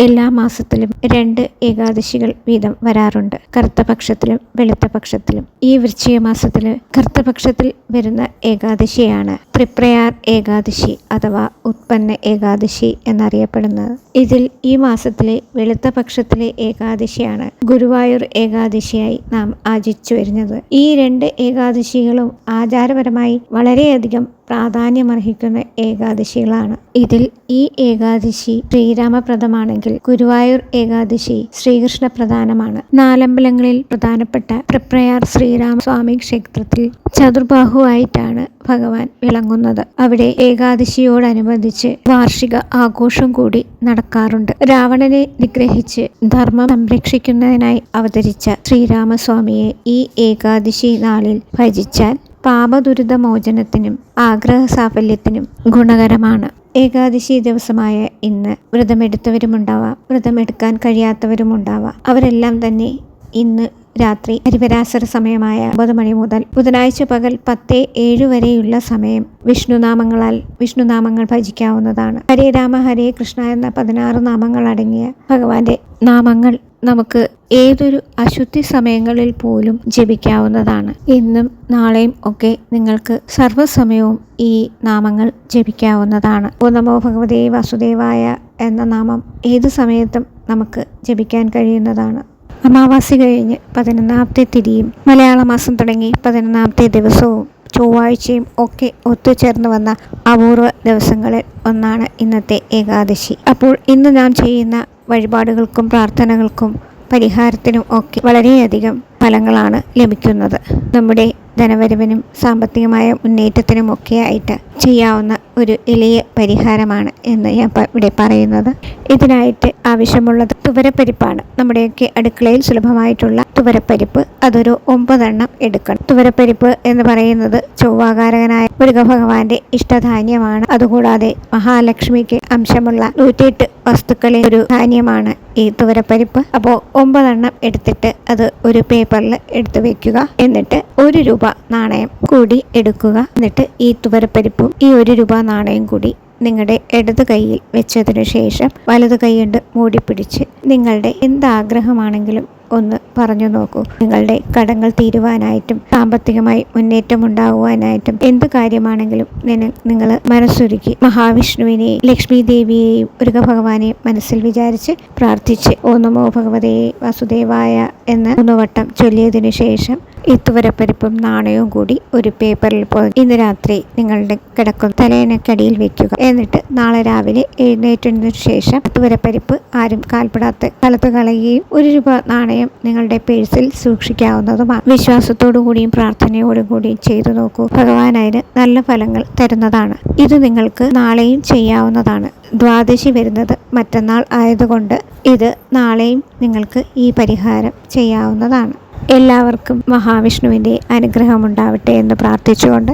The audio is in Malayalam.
എല്ലാ മാസത്തിലും രണ്ട് ഏകാദശികൾ വീതം വരാറുണ്ട്. കറുത്ത പക്ഷത്തിലും വെളുത്ത പക്ഷത്തിലും ഈ വൃശ്ചിക മാസത്തിൽ കറുത്ത പക്ഷത്തിൽ വരുന്ന ഏകാദശിയാണ് ത്രിപ്രയാർ ഏകാദശി അഥവാ ഉത്പന്ന ഏകാദശി എന്നറിയപ്പെടുന്നത്. ഇതിൽ ഈ മാസത്തിലെ വെളുത്ത പക്ഷത്തിലെ ഏകാദശിയാണ് ഗുരുവായൂർ ഏകാദശിയായി നാം ആചരിച്ചു വരുന്നത്. ഈ രണ്ട് ഏകാദശികളും ആചാരപരമായി വളരെയധികം പ്രാധാന്യമർഹിക്കുന്ന ഏകാദശികളാണ്. ഇതിൽ ഈ ഏകാദശി ശ്രീരാമപ്രദമാണെങ്കിൽ ഗുരുവായൂർ ഏകാദശി ശ്രീകൃഷ്ണ പ്രധാനമാണ് നാലമ്പലങ്ങളിൽ പ്രധാനപ്പെട്ട പ്രപ്രയാർ ശ്രീരാമസ്വാമി ക്ഷേത്രത്തിൽ ചതുർബാഹുവായിട്ടാണ് ഭഗവാൻ വിളങ്ങുന്നത്. അവിടെ ഏകാദശിയോടനുബന്ധിച്ച് വാർഷിക ആഘോഷം കൂടി നടക്കാറുണ്ട്. രാവണനെ നിഗ്രഹിച്ച് ധർമ്മം സംരക്ഷിക്കുന്നതിനായി അവതരിച്ച ശ്രീരാമസ്വാമിയെ ഈ ഏകാദശി നാളിൽ ഭജിച്ചാൽ പാപദുരിതമോചനത്തിനും ആഗ്രഹ സാഫല്യത്തിനും ഗുണകരമാണ്. ഏകാദശി ദിവസമായ ഇന്ന് വ്രതമെടുത്തവരുമുണ്ടാവാം വ്രതമെടുക്കാൻ കഴിയാത്തവരുമുണ്ടാവാം. അവരെല്ലാം തന്നെ ഇന്ന് രാത്രി ഹരിവരാസര സമയമായ ഒമ്പത് മണി മുതൽ ബുധനാഴ്ച പകൽ പത്ത് ഏഴ് വരെയുള്ള സമയം വിഷ്ണുനാമങ്ങളാൽ വിഷ്ണുനാമങ്ങൾ ഭജിക്കാവുന്നതാണ്. ഹരേ രാമ ഹരേ കൃഷ്ണ എന്ന പതിനാറ് നാമങ്ങൾ അടങ്ങിയ ഭഗവാന്റെ നാമങ്ങൾ നമുക്ക് ഏതൊരു അശുദ്ധി സമയങ്ങളിൽ പോലും ജപിക്കാവുന്നതാണ്. ഇന്നും നാളെയും ഒക്കെ നിങ്ങൾക്ക് സർവസമയവും ഈ നാമങ്ങൾ ജപിക്കാവുന്നതാണ്. ഓ നമോ ഭഗവതേ വാസുദേവായ എന്ന നാമം ഏത് സമയത്തും നമുക്ക് ജപിക്കാൻ കഴിയുന്നതാണ്. അമാവാസി കഴിഞ്ഞ് പതിനൊന്നാമത്തെ തിരിയും മലയാള മാസം തുടങ്ങി പതിനൊന്നാമത്തെ ദിവസവും ചൊവ്വാഴ്ചയും ഒക്കെ ഒത്തുചേർന്ന് വന്ന അപൂർവ ദിവസങ്ങളിൽ ഒന്നാണ് ഇന്നത്തെ ഏകാദശി. അപ്പോൾ ഇന്ന് നാം ചെയ്യുന്ന വഴിപാടുകൾക്കും പ്രാർത്ഥനകൾക്കും പരിഹാരത്തിനും ഒക്കെ വളരെയധികം ഫലങ്ങളാണ് ലഭിക്കുന്നത്. നമ്മുടെ ധനവരവിനും സാമ്പത്തികമായ മുന്നേറ്റത്തിനും ഒക്കെ ആയിട്ട് ചെയ്യാവുന്ന ഒരു എളിയ പരിഹാരമാണ് എന്ന് ഞാൻ ഇവിടെ പറയുന്നത്. ഇതിനായിട്ട് ആവശ്യമുള്ളത് തുവരപ്പരിപ്പാണ്. നമ്മുടെയൊക്കെ അടുക്കളയിൽ സുലഭമായിട്ടുള്ള തുവരപ്പരിപ്പ് അതൊരു ഒമ്പതെണ്ണം എടുക്കണം. തുവരപ്പരിപ്പ് എന്ന് പറയുന്നത് ചൊവ്വാകാരകനായ മൃഗഭഗവാന്റെ ഇഷ്ടധാന്യമാണ്. അതുകൂടാതെ മഹാലക്ഷ്മിക്ക് അംശമുള്ള നൂറ്റിയെട്ട് വസ്തുക്കളിൽ ഒരു ധാന്യമാണ് ഈ തുവരപ്പരിപ്പ്. അപ്പോൾ ഒമ്പതെണ്ണം എടുത്തിട്ട് അത് ഒരു പേപ്പറിൽ എടുത്തു വെക്കുക. എന്നിട്ട് ഒരു രൂപ നാണയം കൂടി എടുക്കുക. എന്നിട്ട് ഈ തുവരപ്പരിപ്പും ഈ ഒരു രൂപ നാണയം കൂടി നിങ്ങളുടെ ഇടത് കൈയിൽ വെച്ചതിനു ശേഷം വലത് കൈ കൊണ്ട് മൂടി പിടിച്ച് നിങ്ങളുടെ എന്താഗ്രഹമാണെങ്കിലും ഒന്ന് പറഞ്ഞു നോക്കൂ. നിങ്ങളുടെ കടങ്ങൾ തീരുവാനായിട്ടും സാമ്പത്തികമായി മുന്നേറ്റം ഉണ്ടാകുവാനായിട്ടും എന്ത് കാര്യമാണെങ്കിലും നിങ്ങൾ മനസ്സൊരുക്കി മഹാവിഷ്ണുവിനെയും ലക്ഷ്മി ദേവിയെയും മൃഗഭഗവാനെയും മനസ്സിൽ വിചാരിച്ച് പ്രാർത്ഥിച്ച് ഓ നമോ ഭഗവതേ വാസുദേവായ എന്ന് ഒന്നുവട്ടം വട്ടം ചൊല്ലിയതിനു ശേഷം ഇത്തുവരപ്പരിപ്പും നാണയവും കൂടി ഒരു പേപ്പറിൽ പോയി ഇന്ന് രാത്രി നിങ്ങളുടെ കിടക്കും തലേനക്കടിയിൽ വെക്കുക. എന്നിട്ട് നാളെ രാവിലെ എഴുന്നേറ്റതിനു ശേഷം ഇത്തുവരപ്പരിപ്പ് ആരും കാൽപ്പെടാത്ത സ്ഥലത്ത് കളയുകയും ഒരു രൂപ നാണയം നിങ്ങളുടെ പേഴ്സിൽ സൂക്ഷിക്കാവുന്നതുമാണ്. വിശ്വാസത്തോടു കൂടിയും പ്രാർത്ഥനയോടും കൂടിയും ചെയ്തു നോക്കൂ. ഭഗവാനതിന് നല്ല ഫലങ്ങൾ തരുന്നതാണ്. ഇത് നിങ്ങൾക്ക് നാളെയും ചെയ്യാവുന്നതാണ്. ദ്വാദശി വരുന്നത് മറ്റന്നാൾ ആയതുകൊണ്ട് ഇത് നാളെയും നിങ്ങൾക്ക് ഈ പരിഹാരം ചെയ്യാവുന്നതാണ്. എല്ലാവർക്കും മഹാവിഷ്ണുവിന്റെ അനുഗ്രഹമുണ്ടാവട്ടെ എന്ന് പ്രാർത്ഥിച്ചുകൊണ്ട്